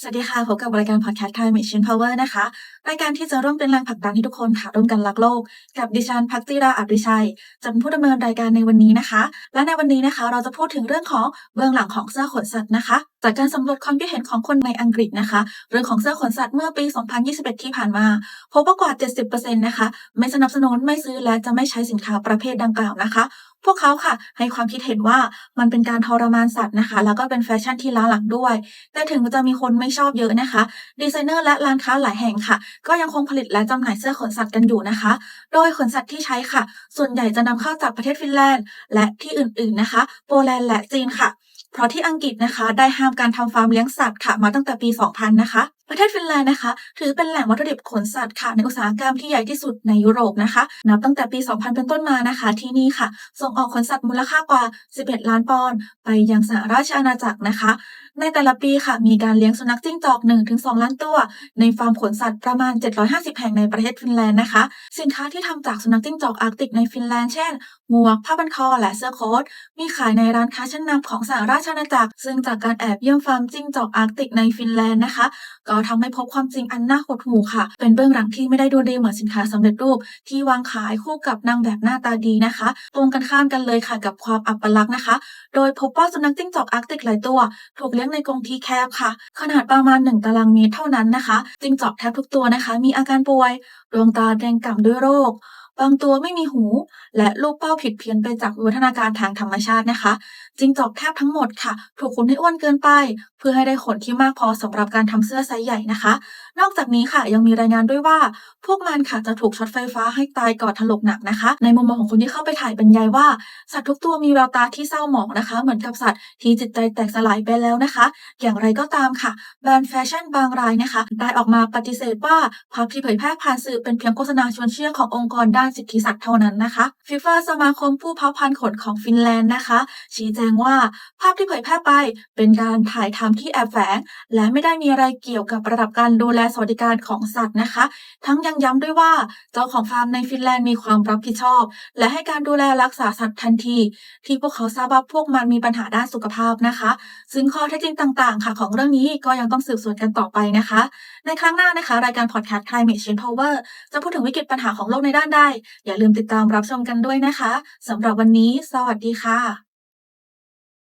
สวัสดีค่ะ พบกับรายการพอดแคสต์ Climate Change Power นะคะ รายการที่จะร่วมเป็นแรงผลักดันให้ทุกคนค่ะ ร่วมกันรักโลก กับดิฉันพักจิราอับดิชัยจะเป็นผู้ดำเนินรายการในวันนี้นะคะ และในวันนี้นะคะ เราจะพูดถึงเรื่องของเบื้องหลังของเสื้อขนสัตว์นะคะ จากการสำรวจความคิดเห็นของคนในอังกฤษนะคะ เรื่องของเสื้อขนสัตว์เมื่อปี 2021 ที่ผ่านมาพบว่ากว่า 70%นะคะ ไม่สนับสนุนไม่ซื้อและจะไม่ใช้สินค้าประเภทดังกล่าวนะคะ พวกเขาค่ะ ให้ความคิดเห็นว่ามันเป็นการทรมานสัตว์นะคะ แล้วก็เป็นแฟชั่นที่ล้าหลังด้วย แต่ถึงจะมีคนไม่ชอบเยอะนะคะ ดีไซเนอร์และร้านค้าหลายแห่งค่ะ ก็ยังคงผลิตและจำหน่ายเสื้อขนสัตว์กันอยู่นะคะ โดยขนสัตว์ที่ใช้ค่ะ ส่วนใหญ่จะนำเข้าจากประเทศฟินแลนด์ และที่อื่นๆนะคะ โปแลนด์และจีนค่ะ เพราะที่อังกฤษนะคะ ได้ห้ามการทำฟาร์มเลี้ยงสัตว์ค่ะมาตั้งแต่ปี 2000 นะคะ ประเทศฟินแลนด์นะคะ ถือเป็นแหล่งวัตถุดิบขนสัตว์ค่ะในอุตสาหกรรมที่ใหญ่ที่สุดในยุโรปนะคะ นับตั้งแต่ปี 2000 เป็นต้นมานะคะ ที่นี่ค่ะ ส่งออกขนสัตว์มูลค่ากว่า 11 ล้านปอนด์ไปยังสหราชอาณาจักรนะคะ ในแต่ละปีค่ะ มีการเลี้ยงสุนัขจิ้งจอก 1-2 ล้านตัว ในฟาร์มขนสัตว์ประมาณ 750 แห่งในประเทศฟินแลนด์นะคะ สินค้าที่ทำจากสุนัขจิ้งจอกอาร์กติกในฟินแลนด์เช่นหมวกผ้าพันคอและเสื้อโค้ทมีขายในร้านค้าชั้นนำของสหราชอาณาจักร ซึ่งจากการแอบเยี่ยมฟาร์มจิ้งจอกอาร์กติกในฟินแลนด์นะคะก็ทำให้พบความจริงอันน่าหดหู่ค่ะ เป็นเบื้องหลังที่ไม่ได้ดูดีเหมือนสินค้าสำเร็จรูป ที่วางขายคู่กับนางแบบหน้าตาดีนะคะ ตรงกันข้ามกันเลยค่ะกับความอัปลักษณ์นะคะ โดยพบว่าสุนัขจิ้งจอกอาร์กติกหลายตัว ถูกเลี้ยงในกรงที่แคบค่ะ ขนาดประมาณ 1 ตารางเมตรเท่านั้นนะคะจิ้งจอกแทบทุกตัวนะคะ มีอาการป่วยดวงตาแดงก่ำด้วยโรค บางตัวไม่มีหู และลูกเป้าผิดเพี้ยนไปจากวิวัฒนาการทางธรรมชาตินะคะจิงจอกแทบทั้งหมดค่ะ ถูกขุนให้อ้วนเกินไป เพื่อให้ได้ขนที่มากพอสำหรับการทำเสื้อไซส์ใหญ่นะคะ นอกจากนี้ค่ะยังมีรายงานด้วยว่า พวกมันค่ะจะถูกช็อตไฟฟ้าให้ตายก่อนถลกหนักนะคะ ในมุมมองของคนที่เข้าไปถ่ายบรรยายว่า สัตว์ทุกตัวมีแววตาที่เศร้าหมองนะคะ เหมือนกับสัตว์ที่จิตใจแตกสลายไปแล้วนะคะ อย่างไรก็ตามค่ะแบรนด์แฟชั่นบางรายนะคะ ได้ออกมาปฏิเสธว่าภาพที่เผยแพร่ผ่านสื่อเป็นเพียงโฆษณาชวนเชื่อขององค์กรด้านสิทธิสัตว์เท่านั้นนะคะฟิฟสมาคมผู้เพาะพันธุ์ขนของฟินแลนด์นะคะ ชี้แจงว่าภาพที่เผยแพร่ไปเป็นการถ่ายทำที่แอบแฝง และไม่ได้มีอะไรเกี่ยวกับระดับการดูแลสวัสดิการของสัตว์นะคะ ทั้งยังย้ำด้วยว่าเจ้าของฟาร์มในฟินแลนด์มีความรับผิดชอบ และให้การดูแลรักษาสัตว์ทันที ที่พวกเขาทราบว่าพวกมันมีปัญหาด้านสุขภาพนะคะ ซึ่งข้อเท็จจริงต่างๆ ค่ะของเรื่องนี้ก็ยังต้องสืบสวนกันต่อไปนะคะ ในครั้งหน้านะคะ รายการพอดแคสต์ Climate Change Power จะพูดถึงวิกฤตปัญหาของโลกในด้านใดอย่าลืมติดตามรับชมกันด้วยนะคะสำหรับวันนี้ สวัสดีค่ะ